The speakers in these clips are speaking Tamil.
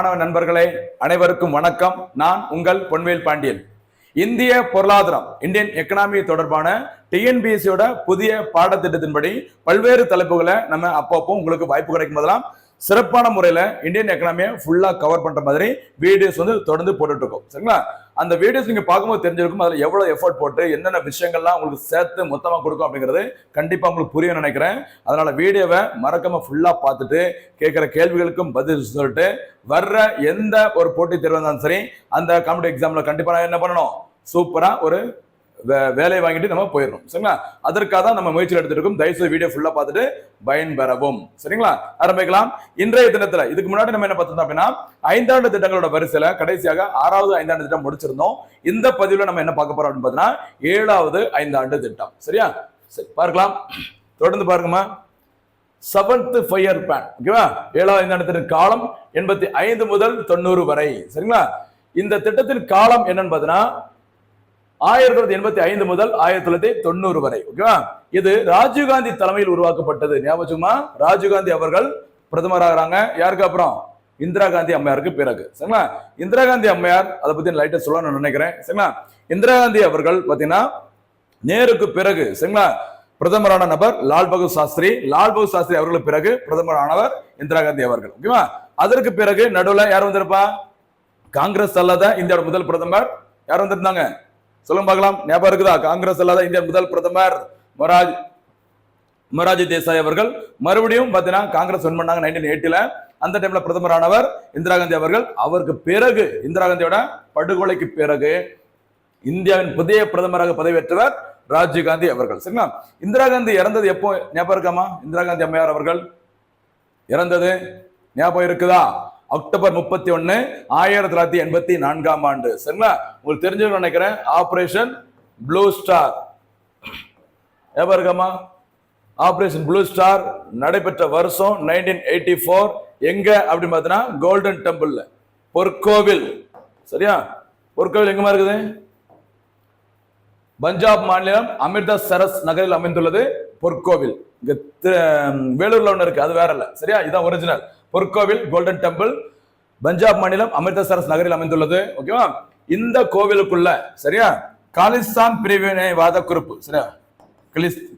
மாணவ நண்பர்களே அனைவருக்கும் வணக்கம். நான் உங்கள் பொன்வேல் பாண்டியன். இந்திய பொருளாதாரம் இந்தியன் எக்கனாமி தொடர்பான டிஎன்பிஎஸ்சியோட புதிய பாடத்திட்டத்தின்படி பல்வேறு தலைப்புகளை நம்ம அப்பப்போ உங்களுக்கு வாய்ப்பு கிடைக்கும் போதெல்லாம் சிறப்பான முறையில் இந்தியன் எக்கனாமியை ஃபுல்லா கவர் பண்ற மாதிரி வீடியோஸ் வந்து தொடர்ந்து போட்டுட்ருக்கோம் சரிங்களா? அந்த வீடியோஸ் நீங்க பார்க்கும்போது தெரிஞ்சிருக்கும் அதுல எவ்வளவு எஃபோர்ட் போட்டு என்னென்ன விஷயங்கள்லாம் உங்களுக்கு சேர்த்து மொத்தமா கொடுக்கும் அப்படிங்கிறது கண்டிப்பா உங்களுக்கு புரியும் நினைக்கிறேன். அதனால வீடியோவை மறக்காம ஃபுல்லா பார்த்துட்டு கேட்கிற கேள்விகளுக்கும் பதில் சொல்லிட்டு வர்ற எந்த ஒரு போட்டி தேர்வு இருந்தாலும் சரி அந்த காம்படிட்டிவ் எக்ஸாம்ல கண்டிப்பா நான் என்ன பண்ணணும்? சூப்பரா ஒரு வேலையை வாங்கிட்டு நம்ம போயிடணும் சரிங்களா? அதற்காக தான் நம்ம முயற்சி எடுத்துட்டு இருக்கோம். தயவுசெய்து வீடியோ ஃபுல்லாக பார்த்துட்டு பயன்பெறவும். சரிங்களா? ஆரம்பிக்கலாம். இன்றைய தினத்துல இதுக்கு முன்னாடி நம்ம என்ன பார்த்தோம் அப்படின்னா ஐந்தாண்டு திட்டங்களோட வரிசையில கடைசியாக ஆறாவது ஐந்தாண்டு திட்டம் முடிச்சிருந்தோம். இந்த பதிவில் நம்ம என்ன பார்க்க போறோம் அப்படின்னு பார்த்தீங்கன்னா ஏழாவது ஐந்தாண்டு திட்டம். சரியா? சரி பார்க்கலாம். தொடர்ந்து பாருங்கம்மா. செவன்த் ஃபயர் பேன் ஓகேவா ஏழாவது ஐந்தாண்டு திட்டம் காலம் எண்பத்தி ஐந்து முதல் தொண்ணூறு வரை. சரிங்களா? இந்த திட்டத்தின் காலம் என்னன்னு பார்த்தீங்கன்னா ஆயிரத்தி தொள்ளாயிரத்தி எண்பத்தி ஐந்து முதல் ஆயிரத்தி தொள்ளாயிரத்தி தொண்ணூறு வரை ஓகேவா இது ராஜீவ்காந்தி தலைமையில் உருவாக்கப்பட்டது. ஞாபகமா ராஜீவ்காந்தி அவர்கள் பிரதமராகிறாங்க யாருக்கு அப்புறம்? இந்திரா காந்தி அம்மையாருக்கு பிறகு. சரிங்களா? இந்திரா காந்தி அம்மையார் அதை பத்தி லைட்டா சொல்லணும்னு நினைக்கிறேன். சரிங்களா? இந்திரா காந்தி அவர்கள் பாத்தீங்கன்னா நேருக்கு பிறகு சரிங்களா? பிரதமரான நபர் லால் பகதூர் சாஸ்திரி. லால் பகதூர் சாஸ்திரி அவர்களுக்கு பிறகு பிரதமரானவர் இந்திரா காந்தி அவர்கள் ஓகேவா அதற்கு பிறகு நடுவில் யார் வந்திருப்பா? காங்கிரஸ் அல்லாத இந்தியாவோட முதல் பிரதமர். யார் வந்திருந்தாங்க? சொல்லுங்க பார்க்கலாம். ஞாபகம் இருக்குதா? காங்கிரஸ் இல்லாத இந்திய முதல் பிரதமர் மொராஜ் மொராஜி தேசாய் அவர்கள். மறுபடியும் பார்த்தீங்கன்னா காங்கிரஸ் வின் பண்ணாங்க நைன்டீன் எயிட்டில அந்த டைம்ல பிரதமரானவர் இந்திரா காந்தி அவர்கள். அவருக்கு பிறகு இந்திரா காந்தியோட படுகொலைக்கு பிறகு இந்தியாவின் புதிய பிரதமராக பதவியேற்றவர் ராஜீவ் காந்தி அவர்கள். சரிங்களா? இந்திரா காந்தி இறந்தது எப்போ? ஞாபகம் இருக்காமா? இந்திரா காந்தி அம்மையார் அவர்கள் இறந்தது ஞாபகம் இருக்குதா? அக்டோபர் முப்பத்தி ஒன்னு ஆயிரத்தி தொள்ளாயிரத்தி எண்பத்தி நான்காம் ஆண்டு. சரிங்களா? உங்களுக்கு தெரிஞ்சவங்க நினைக்கிறேன் ஆபரேஷன் ப்ளூ ஸ்டார் ஞாபகம் ஆப்ரேஷன் ஆபரேஷன் ப்ளூ ஸ்டார் நடைபெற்ற வருஷம் நைன்டீன் எயிட்டி ஃபோர் எங்க? அப்படின்னு பார்த்தீங்கன்னா கோல்டன் டெம்பிள் பொற்கோவில். சரியா? பொற்கோவில் எங்கம்மா இருக்குது? பஞ்சாப் மாநிலம் அமிர்தசரஸ் நகரில் அமைந்துள்ளது பொற்கோவில். இங்க வேலூர்ல ஒன்று இருக்கு அது வேற இல்லை சரியா? இதுதான் ஒரிஜினல் பொற்கோவில் கோல்டன் டெம்பிள் பஞ்சாப் மாநிலம் அமிர்தசரஸ் நகரில் அமைந்துள்ளது. ஓகேவா இந்த கோவிலுக்குள்ள சரியா? காலிஸ்தான் பிரிவினைவாத குறிப்பு சரியா?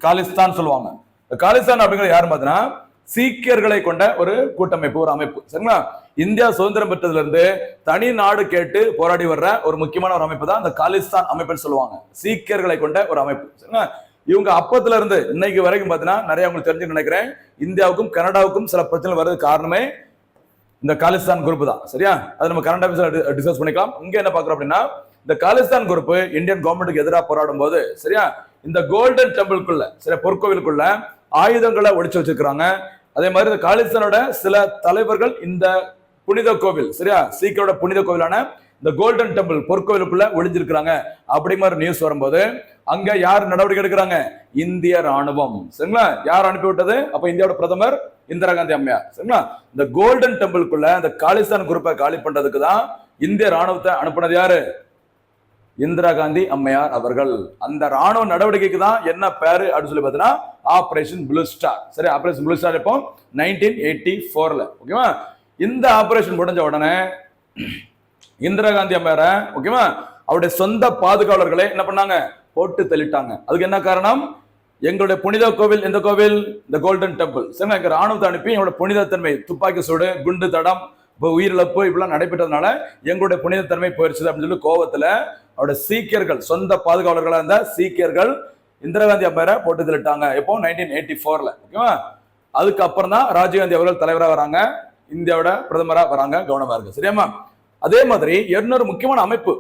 காலிஸ்தான் சொல்லுவாங்க. காலிஸ்தான் அப்படிங்கிறது யாரு பார்த்தீங்கன்னா சீக்கியர்களை கொண்ட ஒரு கூட்டமைப்பு ஒரு அமைப்பு சரிங்களா? இந்தியா சுதந்திரம் பெற்றதுல இருந்து தனி நாடு கேட்டு போராடி வர்ற ஒரு முக்கியமான ஒரு அமைப்பு தான் அந்த காலிஸ்தான் அமைப்புன்னு சொல்லுவாங்க. சீக்கியர்களை கொண்ட ஒரு அமைப்பு சரிங்களா? இவங்க அப்பத்துல இருந்து இன்னைக்கு வரைக்கும் பார்த்தீங்கன்னா நிறைய உங்களுக்கு தெரிஞ்சு நினைக்கிறேன். இந்தியாவுக்கும் கனடாவுக்கும் சில பிரச்சனை வர்றதுக்கு காரணமே இந்த காலிஸ்தான் குரூப் தான். சரியா? அது நம்ம கரண்ட் ஆஃபீஸ்ல டிஸ்கஸ் பண்ணிக்கலாம். இங்க என்ன பாக்குறோம் அப்படின்னா இந்த காலிஸ்தான் குரூப் இந்தியன் கவர்மெண்ட்டுக்கு எதிராக போராடும் போது சரியா? இந்த கோல்டன் டெம்பிள்குள்ள சில பொற்கோவிலுக்குள்ள ஆயுதங்களை ஒழிச்சு வச்சிருக்கிறாங்க. அதே மாதிரி இந்த காலிஸ்தானோட சில தலைவர்கள் இந்த புனித கோவில் சரியா? சீக்கிரோட புனித கோவிலான இந்த கோல்டன் டெம்பிள் பொற்கோவிலுக்குள்ள ஒளிஞ்சிருக்கிறாங்க. அப்படி மாதிரி நியூஸ் வரும்போது அங்க யார் நடவடிக்கை எடுக்கிறாங்க? இந்திய ராணுவம். சரிங்களா? யார் அனுப்பி விட்டது? அப்ப இந்தியாவோட பிரதமர் இந்திரா காந்தி அம்மையார். சரிங்களா? இந்த கோல்டன் டெம்பிள்குள்ள இந்த காலிஸ்தான் குரூப்பை காலி பண்றதுக்கு தான் இந்திய ராணுவத்தை அனுப்புனது யாரு? இந்திரா காந்தி அம்மையார் அவர்கள். அந்த ராணுவ நடவடிக்கைக்கு தான் என்ன பேரு அப்படின்னு சொல்லி பார்த்தீங்கன்னா ஆபரேஷன் ப்ளூ ஸ்டார் சரி ஆபரேஷன் ப்ளூ ஸ்டார் இப்போ நைன்டீன் எயிட்டி ஃபோர்ல ஓகேவா? இந்த ஆபரேஷன் முடிஞ்ச உடனே இந்திரா காந்தி அம்மையார ஓகேவா அவருடைய சொந்த பாதுகாவலர்களை என்ன பண்ணாங்க? போட்டு தள்ளிட்டாங்க. அதுக்கு என்ன காரணம்? எங்களுடைய புனித கோவில் இந்த கோவில்? இந்த கோல்டன் டெம்பிள் சரிங்களா? எங்க ராணுவத்தை அனுப்பி எங்களோட புனிதத்தன்மை துப்பாக்கி சூடு குண்டு தடம் இப்போ உயிரிழப்பு இப்படிலாம் நடைபெற்றதுனால எங்களுடைய புனிதத்தன்மை போயிடுச்சு அப்படின்னு சொல்லி கோவத்தில் அவருடைய சீக்கியர்கள் சொந்த பாதுகாவலர்களாக இருந்த சீக்கியர்கள் இந்திரா காந்தி அம்மையாரை போட்டு தள்ளிட்டாங்க. எப்போ? நைன்டீன் எயிட்டி ஃபோரில் ஓகேவா அதுக்கப்புறம் தான் ராஜீவ்காந்தி அவர்கள் தலைவராக வராங்க. இந்தியாவோட பிரதமராக வராங்க கவனமாக இருக்கு சரியாமா அதே மாதிரி இன்னொரு முக்கியமான அமைப்பு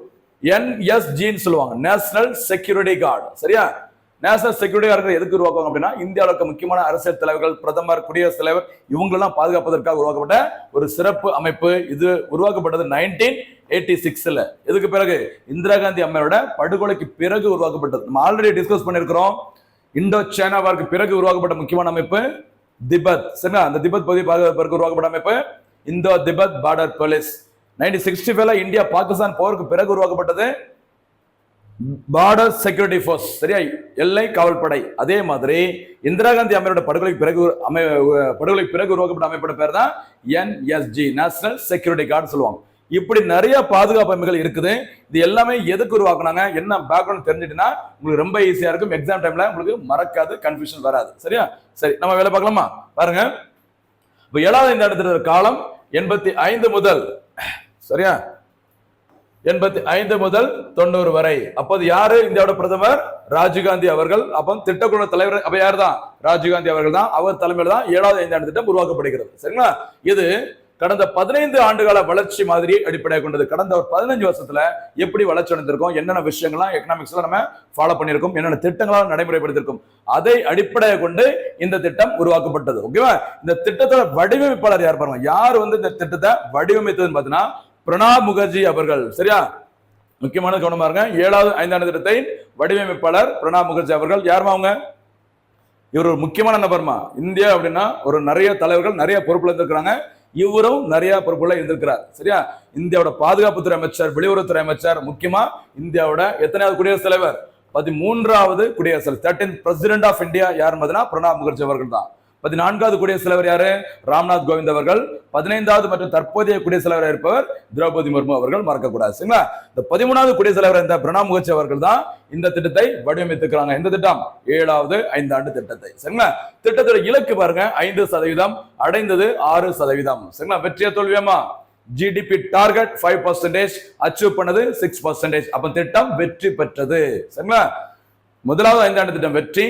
என்எஸ்ஜின்னு சொல்லுவாங்க. நேஷனல் செக்யூரிட்டி கார்டு சரியா? நேஷனல் செக்யூரிட்டி கார்டு எதுக்கு உருவாக்குவாங்க அப்படின்னா இந்தியாவில் இருக்க முக்கியமான அரசியல் தலைவர்கள் பிரதமர் குடியரசுத் தலைவர் இவங்களெல்லாம் பாதுகாப்பதற்காக உருவாக்கப்பட்ட ஒரு சிறப்பு அமைப்பு. இது உருவாக்கப்பட்டது நைன்டீன் எயிட்டி சிக்ஸில் எதுக்கு பிறகு? இந்திரா காந்தி அம்மையோட படுகொலைக்கு பிறகு உருவாக்கப்பட்டது. நம்ம ஆல்ரெடி டிஸ்கஸ் பண்ணியிருக்கிறோம். இந்தோ சைனா பிறகு உருவாக்கப்பட்ட முக்கியமான அமைப்பு திபெத். சரிங்களா அந்த திபத் பகுதி பாதுகாப்பிற்கு உருவாக்கப்பட்ட அமைப்பு Indo Tibet border police nineteen sixty ஃபைவ்ல இந்தியா பாகிஸ்தான் போருக்கு பிறகு உருவாக்கப்பட்டது பார்டர் செக்யூரிட்டி ஃபோர்ஸ் சரியா? எல்லை காவல்படை. அதே மாதிரி இந்திரா காந்தி அம்மையோட படுகொலைக்கு பிறகு அமை படுகொலைக்கு பிறகு உருவாக்கப்பட்ட அமைப்போட பேர் தான் என்எஸ்ஜி நேஷனல் செக்யூரிட்டி கார்டு சொல்லுவாங்க. இப்படி நிறைய பாதுகாப்பு அமைப்புகள் இருக்குது. இது எல்லாமே எதுக்கு உருவாக்குனாங்க? என்ன பேக்ரவுண்ட் தெரிஞ்சுட்டுனா உங்களுக்கு ரொம்ப ஈஸியா இருக்கும். எக்ஸாம் டைம்ல உங்களுக்கு மறக்காது கன்ஃபியூஷன் வராது. சரியா? சரி நம்ம வேலை பார்க்கலாமா? பாருங்க. இப்போ ஏழாவது இந்த இடத்துல காலம் எண்பத்தி ஐந்து முதல் சரியா? எண்பத்தி ஐந்து முதல் தொண்ணூறு வரை. அப்போது யாரு இந்தியாவோட பிரதமர்? ராஜீவ்காந்தி அவர்கள். அப்போ திட்டக்குழு தலைவர் அப்ப யார் தான் ராஜீவ்காந்தி அவர்கள் தான். அவர் தலைமையில் தான் ஏழாவது ஐந்தாண்டு திட்டம் உருவாக்கப்படுகிறது. சரிங்களா? இது கடந்த பதினைந்து ஆண்டுகால வளர்ச்சி மாதிரி அடிப்படையாக கொண்டது. கடந்த ஒரு பதினஞ்சு வருஷத்துல எப்படி வளர்ச்சி அடைந்திருக்கோம்? என்னென்ன விஷயங்கள்லாம் எக்கனாமிக்ஸ்ல நம்ம ஃபாலோ பண்ணியிருக்கோம்? என்னென்ன திட்டங்களால் நடைமுறைப்படுத்திருக்கும் அதை அடிப்படையாக கொண்டு இந்த திட்டம் உருவாக்கப்பட்டது. ஓகேவா? இந்த திட்டத்தோட வடிவமைப்பாளர் யார் பாருங்க. யார் வந்து இந்த திட்டத்தை வடிவமைத்ததுன்னு பார்த்தீங்கன்னா பிரணாப் முகர்ஜி அவர்கள் சரியா? முக்கியமான கவனமா இருங்க. ஏழாவது ஐந்தாண்டு திட்டத்தை வடிவமைப்பாளர் பிரணாப் முகர்ஜி அவர்கள். யாருமா அவங்க? இவர் ஒரு முக்கியமான நபர்மா? இந்தியா அப்படின்னா ஒரு நிறைய தலைவர்கள் நிறைய பொறுப்புல இருந்திருக்கிறாங்க. இவரும் நிறைய பொறுப்புல இருந்திருக்கிறார் சரியா? இந்தியாவோட பாதுகாப்புத்துறை அமைச்சர் வெளியுறவுத்துறை அமைச்சர் முக்கியமா இந்தியாவோட எத்தனையாவது குடியரசுத் தலைவர்? பதிமூன்றாவது குடியரசு தேர்ட்டீன் பிரசிடென்ட் ஆஃப் இந்தியா யார் பார்த்தீங்கன்னா பிரணாப் முகர்ஜி அவர்கள் தான். பதினான்காவது குடியரசுத் தலைவர் யாரு? ராம்நாத் கோவிந்த் அவர்கள். பதினைந்தாவது மற்றும் தற்போதைய குடியரசுத் தலைவர் இருப்பவர் திரௌபதி முர்மு அவர்கள். மறக்கக்கூடாது. சரிங்களா? இந்த பதிமூணாவது குடியரசுத் தலைவர் இந்த பிரணாப் முகர்ஜி அவர்கள் தான் இந்த திட்டத்தை வடிவமைத்துக்கிறாங்க இந்த திட்டம்? ஏழாவது ஐந்தாண்டு திட்டத்தை. சரிங்களா? திட்டத்தோட இலக்கு பாருங்க. ஐந்து சதவீதம் அடைந்தது ஆறு சதவீதம். சரிங்களா? வெற்றிய தோல்வியம்மா GDP target five percentage achieve பண்ணது சிக்ஸ் பர்சன்டேஜ் அப்ப திட்டம் வெற்றி பெற்றது. சரிங்களா? முதலாவது ஐந்தாண்டு திட்டம் வெற்றி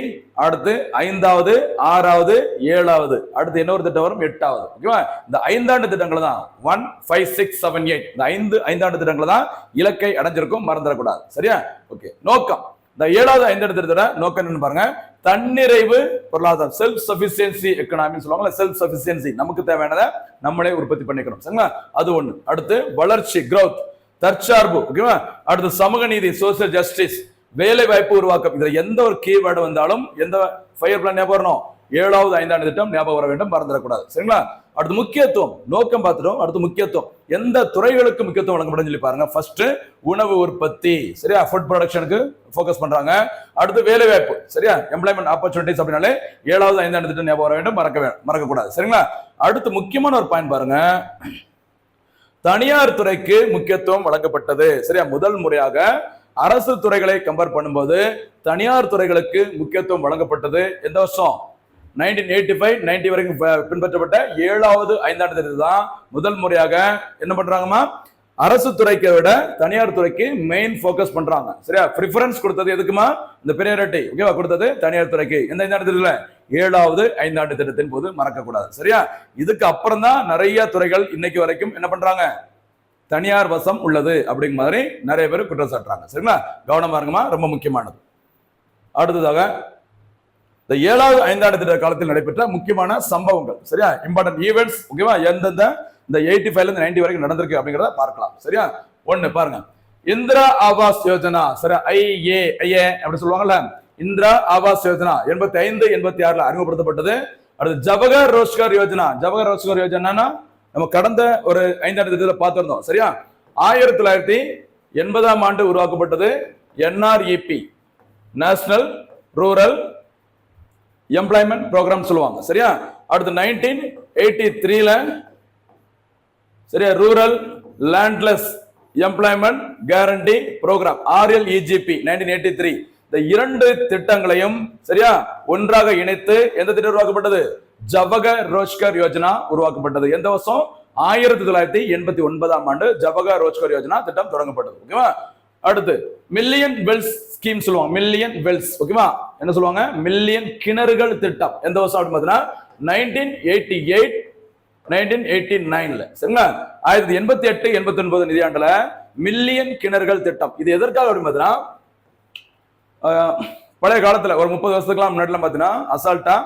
அடுத்து ஐந்தாவது ஆறாவது ஏழாவது அடுத்து இன்னொரு திட்டம் வரும் எட்டாவது. ஓகேவா இந்த ஐந்தாண்டு திட்டங்கள் தான். One five six seven eight இந்த ஐந்து ஐந்தாண்டு திட்டங்களை தான் இலக்கை அடைஞ்சிருக்கும் மறந்துடக்கூடாது. சரியா? ஓகே நோக்கம். இந்த ஏழாவது ஐந்தாண்டு திட்டத்தோட நோக்கம் என்னன்னு பாருங்க. தன்னிறைவு பொருளாதாரம் செல்ஃப் சஃபிசியன்சி எக்கனாமின்னு சொல்லுவாங்க செல்ஃப் சஃபிசியன்சி நமக்கு தேவையானதை நம்மளே உற்பத்தி பண்ணிக்கணும் சரிங்களா? அது ஒன்று அடுத்து வளர்ச்சி growth. தற்சார்பு. ஓகேவா அடுத்து சமூக நீதி சோசியல் ஜஸ்டிஸ் வேலை வாய்ப்பு உருவாக்கம். இதுல எந்த ஒரு கீவேர்டு வந்தாலும் எந்த ஃபயர் பிளான் ஞாபகம் வரணும்? ஏழாவது ஐந்தாண்டு திட்டம் ஞாபகம் வர வேண்டும் மறந்துடக்கூடாது. சரிங்களா? அடுத்து முக்கியத்துவம் நோக்கம் பார்த்துட்டோம். அடுத்து முக்கியத்துவம். எந்த துறைகளுக்கு முக்கியத்துவம் வழங்கப்படும் சொல்லி பாருங்க. ஃபர்ஸ்ட் உணவு உற்பத்தி. சரியா? ஃபுட் ப்ரொடக்ஷனுக்கு ஃபோக்கஸ் பண்றாங்க. அடுத்து வேலை வாய்ப்பு சரியா? எம்ப்ளாய்மெண்ட் ஆப்பர்ச்சுனிட்டிஸ் அப்படின்னாலே ஏழாவது ஐந்தாண்டு திட்டம் ஞாபகம் வர வேண்டும் மறக்க வே- மறக்கக்கூடாது. சரிங்களா? அடுத்து முக்கியமான ஒரு பாயிண்ட் பாருங்க. தனியார் துறைக்கு முக்கியத்துவம் வழங்கப்பட்டது. சரியா? முதல் முறையாக அரசு துறைகளை கம்பேர் பண்ணும்போது தனியார் துறைகளுக்கு முக்கியத்துவம் வழங்கப்பட்டது எந்த வருஷம்? நைன்டீன் எயிட்டி ஃபைவ் நைன்டி வரைக்கும் ப- பின்பற்றப்பட்ட ஏழாவது ஐந்தாண்டு தேதி தான் முதல் முறையாக என்ன பண்றாங்கம்மா? அரசு துறைக்கு விட தனியார் துறைக்கு மெயின் ஃபோக்கஸ் பண்றாங்க. சரியா? ப்ரிஃபரன்ஸ் கொடுத்தது எதுக்குமா இந்த பெரியாரிட்டி ஓகேவா கொடுத்தது தனியார் துறைக்கு. எந்த ஐந்தாண்டு திட்டத்தில் ஏழாவது ஐந்தாண்டு திட்டத்தின் போது மறக்கக்கூடாது. சரியா? இதுக்கு அப்புறம் தான் நிறைய துறைகள் இன்னைக்கு வரைக்கும் என்ன பண்றாங்க? தனியார் வசம் உள்ளது அப்படிங்கிற மாதிரி நிறைய பேர் குற்றம் சாட்டுறாங்க. சரிங்களா? கவனமா இருங்கம்மா ரொம்ப முக்கியமானது. அடுத்ததாக இந்த ஏழாவது ஐந்தாண்டு திட்ட காலத்தில் நடைபெற்ற முக்கியமான சம்பவங்கள். சரியா? இம்பார்ட்டன்ட் ஈவெண்ட்ஸ் ஓகேவா எந்தெந்த இந்த எயிட்டி ஃபைவ்ல இருந்து நைன்டி வரைக்கும் நடந்திருக்கு அப்படிங்கிறத பார்க்கலாம். சரியா? ஒண்ணு பாருங்க. இந்திரா ஆவாஸ் யோஜனா சரியா? ஐஏ ஐஏ அப்படி சொல்லுவாங்கல்ல. இந்திரா ஆவாஸ் யோஜனா எண்பத்தி ஐந்து எண்பத்தி ஆறுல அறிமுகப்படுத்தப்பட்டது. அடுத்து ஜவஹர் ரோஷ்கர் யோஜனா. ஜவஹர் ரோஷ்கர் யோஜனா நம்ம கடந்த ஒரு ஐந்தாண்டு திட்டத்தில் பார்த்துருந்தோம். சரியா? ஆயிரத்தி தொள்ளாயிரத்தி எண்பதாம் ஆண்டு உருவாக்கப்பட்டது NREP national rural employment programme சொல்லுவாங்க. சரியா? அடுத்து நைன்டீன் எயிட்டி த்ரீல சரியா rural landless employment guarantee programme RLEGP nineteen eighty three இந்த இரண்டு திட்டங்களையும் சரியா? ஒன்றாக இணைத்து எந்த திட்டம் உருவாக்கப்பட்டது? ஜவக ரோஷ்கர் யோஜனா உருவாக்கப்பட்டது. எந்த வருஷம்? ஆயிரத்தி தொள்ளாயிரத்தி எண்பத்தி ஒன்பதாம் ஆண்டு ஜவக ரோஷ்கர் யோஜனா திட்டம் தொடங்கப்பட்டது. ஓகேவா? அடுத்து மில்லியன் வெல்ஸ் ஸ்கீம் சொல்லுவாங்க. மில்லியன் வெல்ஸ் ஓகேவா? என்ன சொல்லுவாங்க? மில்லியன் கிணறுகள் திட்டம். எந்த வருஷம் அப்படின்னு பார்த்தீங்கன்னா nineteen eighty eight nineteen eighty நைன்ல சரிங்களா? ஆயிரத்தி எண்பத்தி எட்டு எண்பத்தி ஒன்பது நிதியாண்டுல மில்லியன் கிணறுகள் திட்டம். இது எதற்காக அப்படின்னு பார்த்தீங்கன்னா ஆஹ், பழைய காலத்துல ஒரு முப்பது வருஷத்துக்குலாம் முன்னாடிலாம் பார்த்தீங்கன்னா அசால்ட்டா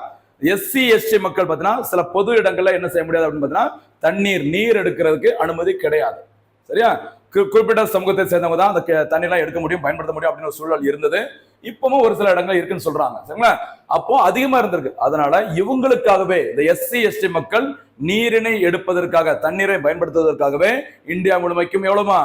எஸ்சி எஸ்டி மக்கள் பார்த்தீங்கன்னா சில பொது இடங்கள்ல என்ன செய்ய முடியாது அப்படின்னு பார்த்தீங்கன்னா தண்ணீர் நீர் எடுக்கிறதுக்கு அனுமதி கிடையாது. சரியா? குறிப்பிட்ட சமூகத்தை சேர்ந்தவங்க தான் அந்த தண்ணியெல்லாம் எடுக்க முடியும் பயன்படுத்த முடியும் அப்படின்னு ஒரு சூழல் இருந்தது. இப்பவும் ஒரு சில இடங்கள் இருக்குன்னு சொல்றாங்க. சரிங்களா? அப்போ அதிகமா இருந்திருக்கு. அதனால இவங்களுக்காகவே இந்த எஸ்சி எஸ்டி மக்கள் நீரினை எடுப்பதற்காக தண்ணீரை பயன்படுத்துவதற்காகவே இந்தியா முழுமைக்கும் எவ்வளவுமா?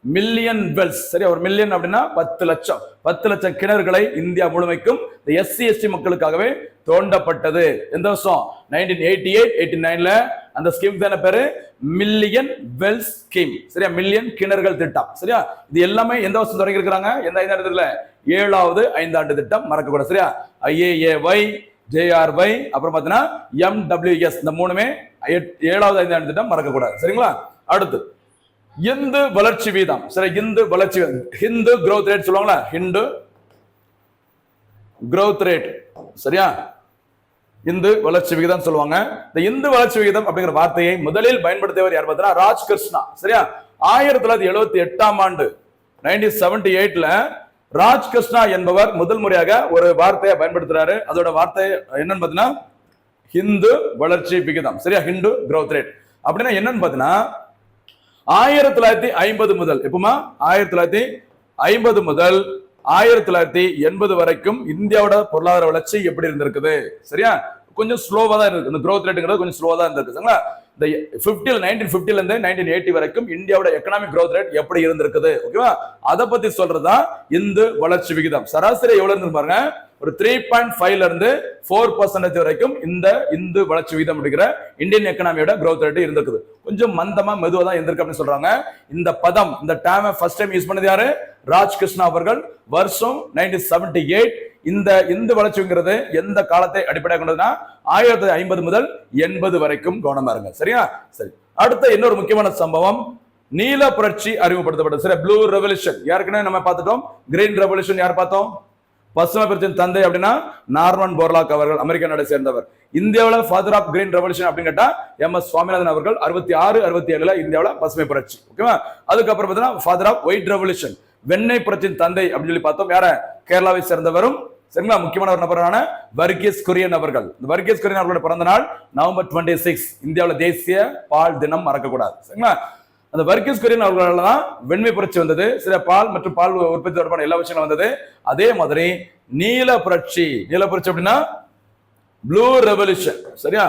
மில்லியன் வெல்ஸ் சரியா? ஒரு மில்லியன் அப்படின்னா பத்து லட்சம். பத்து லட்சம் கிணறுகளை இந்தியா முழுமைக்கும் இந்த எஸ்சி எஸ்டி மக்களுக்காகவே தோண்டப்பட்டது. எந்த வருஷம்? நைன்டீன் எயிட்டி எயிட் எயிட்டி நைன்ல அந்த ஸ்கீம் தான பேரு? மில்லியன் வெல்ஸ் ஸ்கீம் சரியா? மில்லியன் கிணறுகள் திட்டம். சரியா? இது எல்லாமே எந்த வருஷம் தொடங்கி இருக்கிறாங்க? எந்த ஐந்தாண்டுல ஏழாவது ஐந்தாண்டு திட்டம். மறக்கக்கூடாது சரியா? ஐஏஏஒய் ஜேஆர்ஒய் அப்புறம் பார்த்தீங்கன்னா எம்டபிள்யூஎஸ் இந்த மூணுமே எட்- ஏழாவது ஐந்தாண்டு திட்டம். மறக்கக்கூடாது சரிங்களா? அடுத்து. இந்து வளர்ச்சி வீதம். சரி இந்து வளர்ச்சி வீதம். ஹிந்து growth ரேட் சொல்லுவாங்களா ஹிந்து growth ரேட் சரியா? இந்து வளர்ச்சி விகிதம் சொல்லுவாங்க. இந்த இந்து வளர்ச்சி விகிதம் அப்படிங்கிற வார்த்தையை முதலில் பயன்படுத்தியவர் யார் பார்த்தீங்கன்னா ராஜ் கிருஷ்ணா சரியா? ஆயிரத்தி தொள்ளாயிரத்தி எழுபத்தி எட்டாம் ஆண்டு நைன்டீன் செவன்டி எயிட்ல ராஜ் கிருஷ்ணா என்பவர் முதல் முறையாக ஒரு வார்த்தையை பயன்படுத்துறாரு. அதோட வார்த்தை என்னன்னு பார்த்தீங்கன்னா ஹிந்து வளர்ச்சி விகிதம். சரியா? ஹிந்து growth ரேட் அப்படின்னா என்னன்னு பார்த்தீங்கன்னா ஆயிரத்தி தொள்ளாயிரத்தி ஐம்பது முதல் எப்பமா ஆயிரத்தி தொள்ளாயிரத்தி ஐம்பது முதல் ஆயிரத்தி தொள்ளாயிரத்தி எண்பது வரைக்கும் இந்தியாவோட பொருளாதார வளர்ச்சி எப்படி இருந்திருக்குது? சரியா? கொஞ்சம் ஸ்லோவா தான் இருக்கு. இந்த க்ரோத் ரேட்டுங்கிறது கொஞ்சம் ஸ்லோவா தான் இருந்திருக்கு. சரிங்களா? இந்த ஃபிஃப்டியில் நைன்டீன் ஃபிஃப்டிலேருந்து இருந்து நைன்டீன் எயிட்டி வரைக்கும் இந்தியாவோட எக்கனாமிக் க்ரோத் ரேட் எப்படி இருந்திருக்குது? ஓகேவா அதை பத்தி சொல்றதா இந்து வளர்ச்சி விகிதம். சராசரி எவ்வளவு இருந்து பாருங்க? ஒரு த்ரீ பாயிண்ட் ஃபைவ்ல இருந்து ஃபோர் பர்சன்டேஜ் வரைக்கும் இந்த இந்து வளர்ச்சி விகிதம் அப்படிங்கிற இந்தியன் எக்கனாமியோட க்ரோத் ரேட் இருந்திருக்குது. கொஞ்சம் மந்தமா மெதுவாக தான் இருந்திருக்கு அப்படின்னு சொல்றாங்க. இந்த பதம் இந்த டேமை ஃபர்ஸ்ட் டைம் யூஸ் பண்ணது யாரு? ராஜ் கிருஷ்ணா அவர்கள். வருஷம் நைன்டீன் செவன்டி எயிட் இந்த இந்து வளர்ச்சிங்கிறது எந்த காலத்தை அடிப்படையாக கொண்டதுன்னா ஆயிரத்தி ஐம்பது முதல் எண்பது வரைக்கும் கவனமா இருங்க சரியா? சரி. அடுத்த இன்னொரு முக்கியமான சம்பவம். நீல புரட்சி அறிமுகப்படுத்தப்பட்டது. சரி ப்ளூ ரெவல்யூஷன் ஏற்கனவே நம்ம பார்த்துட்டோம்? கிரீன் ரெவல்யூஷன் யார் பார்த்தோம்? பசுமை புரட்சியின் தந்தை அப்படின்னா நார்மன் போர்லாக் அவர்கள் அமெரிக்க நாடை சேர்ந்தவர். இந்தியாவில் ஃபாதர் ஆஃப் கிரீன் ரெவல்யூஷன் அப்படின்னு கேட்டா எம் எஸ் சுவாமிநாதன் அவர்கள் அறுபத்தி ஆறு அறுபத்தி ஏழுல இந்தியாவில் பசுமை புரட்சி. ஓகேவா? அதுக்கப்புறம் பார்த்தீங்கன்னா ஃபாதர் ஆஃப் ஒயிட் ரெவல்யூஷன் வெண்ணெய் புரட்சியின் தந்தை அப்படின்னு சொல்லி பார்த்தோம். யார? கேரளாவை சேர்ந்தவரும் சரிங்களா? முக்கியமான ஒரு நபரான வர்கீஸ் கொரியன் அவர்கள். இந்த வர்கீஸ் கொரியன் அவர்களோட பிறந்த நாள் நவம்பர் டுவெண்ட்டி சிக்ஸ் இந்தியாவில் தேசிய பால் தினம் மறக்கக்கூடாது. சரிங்களா? அந்த வர்கீஸ் கொரியன் அவர்களால் தான் வெண்மை புரட்சி வந்தது. சில பால் மற்றும் பால் உற்பத்தி தொடர்பான எல்லா விஷயங்களும் வந்தது. அதே மாதிரி நீல புரட்சி. நீல புரட்சி அப்படின்னா ப்ளூ ரெவல்யூஷன் சரியா?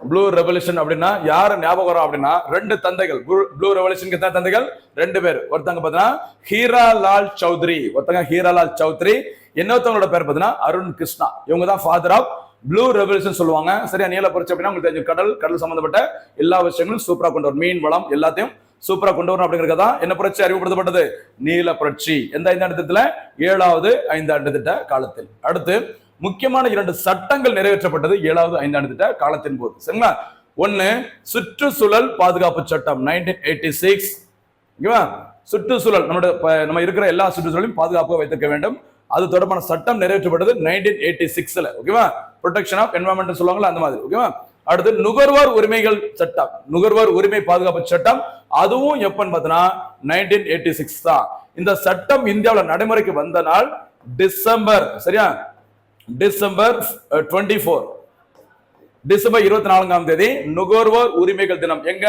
ப்ளூ ரெவல்யூஷன் அப்படின்னா யார் ஞாபகம் வரும் அப்படின்னா ரெண்டு தந்தைகள். ப்ளூ ரெவல்யூஷனுக்கு எத்தனை தந்தைகள்? ரெண்டு பேர். ஒருத்தங்க பார்த்தீங்கன்னா ஹீரா லால் சௌத்ரி. ஒருத்தங்க ஹீரா லால் சௌத்ரி என்னத்தவங்களோட பேர் பார்த்தீங்கன்னா அருண் கிருஷ்ணா. இவங்க தான் ஃபாதர் ஆஃப் ப்ளூ ரெவல்யூஷன் சொல்லுவாங்க. சரியா? நீல புரட்சி அப்படின்னா உங்களுக்கு தெரிஞ்ச கடல் கடல் சம்பந்தப்பட்ட எல்லா விஷயங்களும் சூப்பரா கொண்டு வரும். மீன் வளம் எல்லாத்தையும் சூப்பரா கொண்டு வரணும் அப்படிங்கிறது தான் என்ன புரட்சி அறிமுகப்படுத்தப்பட்டது? நீல புரட்சி. எந்த ஐந்தாண்டு திட்டத்துல? ஏழாவது ஐந்தாண்டு திட்ட காலத்தில். அடுத்து முக்கியமான இரண்டு சட்டங்கள் நிறைவேற்றப்பட்டது ஏழாவது ஐந்தாண்டு திட்ட காலத்தின் போது. சரிங்களா? ஒன்னு சுற்றுச்சூழல் பாதுகாப்பு சட்டம் நைன்டீன் எயிட்டி சிக்ஸ் ஓகேவா? சுற்றுச்சூழல் நம்மளோட நம்ம இருக்கிற எல்லா சுற்றுச்சூழலையும் பாதுகாப்பாக வைத்திருக்க வேண்டும். அது தொடர்பான சட்டம் நிறைவேற்றப்பட்டது நைன்டீன் எயிட்டி சிக்ஸ்ல ஓகேவா ப்ரொடெக்ஷன் ஆஃப் என்வரன்மெண்ட் சொல்லுவாங்களா அந்த மாதிரி. ஓகேவா அடுத்து நுகர்வோர் உரிமைகள் சட்டம். நுகர்வோர் உரிமை பாதுகாப்பு சட்டம். அதுவும் எப்பன்னு பார்த்தோன்னா நைன்டீன் எயிட்டி சிக்ஸ் தான். இந்த சட்டம் இந்தியாவில் நடைமுறைக்கு வந்த நாள் டிசம்பர் சரியா? டிசம்பர் டுவெண்ட்டி ஃபோர் டிசம்பர் இருபத்தி நான்காம் தேதி நுகர்வோர் உரிமைகள் தினம். எங்க?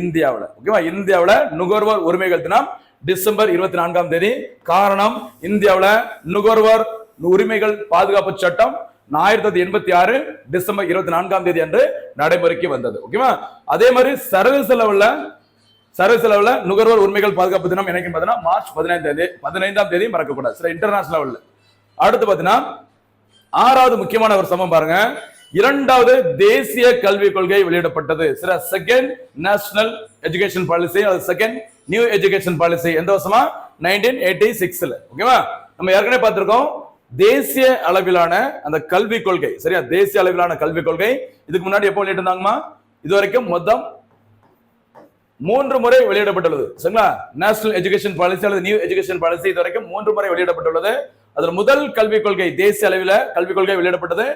இந்தியாவில். ஓகேவா இந்தியாவில் நுகர்வோர் உரிமைகள் தினம் டிசம்பர் இருபத்தி நான்காம் தேதி. காரணம் இந்தியாவில் நுகர்வோர் உரிமைகள் பாதுகாப்பு சட்டம் ஆயிரத்தி தொள்ளாயிரத்தி எண்பத்தி ஆறு டிசம்பர் இருபத்தி நான்காம் தேதி அன்று நடைமுறைக்கு வந்தது. ஓகேவா அதே மாதிரி சர்வீஸ் லெவல்ல சர்வீஸ் லெவலில் நுகர்வோர் உரிமைகள் பாதுகாப்பு தினம் என்னைக்கு பார்த்தீங்கன்னா மார்ச் பதினைந்தாம் தேதி பதினைந்தாம் தேதி மறக்கக்கூடாது. சில இன்டர்நேஷனல் லெவலில் அடுத்து பார்த்தீங்கன்னா ஆறாவது முக்கியமான ஒரு சமம் பாருங்க. இரண்டாவது தேசிய கல்விக் கொள்கை வெளியிடப்பட்டது. சில செகண்ட் நேஷனல் எஜுகேஷன் பாலிசி அது செகண்ட் நியூ எஜுகேஷன் பாலிசி எந்த வருஷமா? நைன்டீன் எயிட்டி சிக்ஸ்ல ஓகேவா நம்ம ஏற்கனவே பார்த்திருக்கோம். தேசிய அளவிலான அந்த கல்விக் கொள்கை. சரியா? தேசிய அளவிலான கல்விக் கொள்கை. இதுக்கு முன்னாடி எப்போ வெளியிட்டிருந்தாங்கம்மா? இது வரைக்கும் மொத்தம் மூன்று முறை வெளியிடப்பட்டுள்ளது. சரிங்களா? நேஷனல் எஜுகேஷன் பாலிசி அல்லது நியூ எஜுகேஷன் பாலிசி இது வரைக்கும் மூன்று முறை வெளியிடப்பட்டுள்ளது. அதில் முதல் கல்விக் கொள்கை தேசிய அளவில் கல்விக் கொள்கை வெளியிடப்பட்டது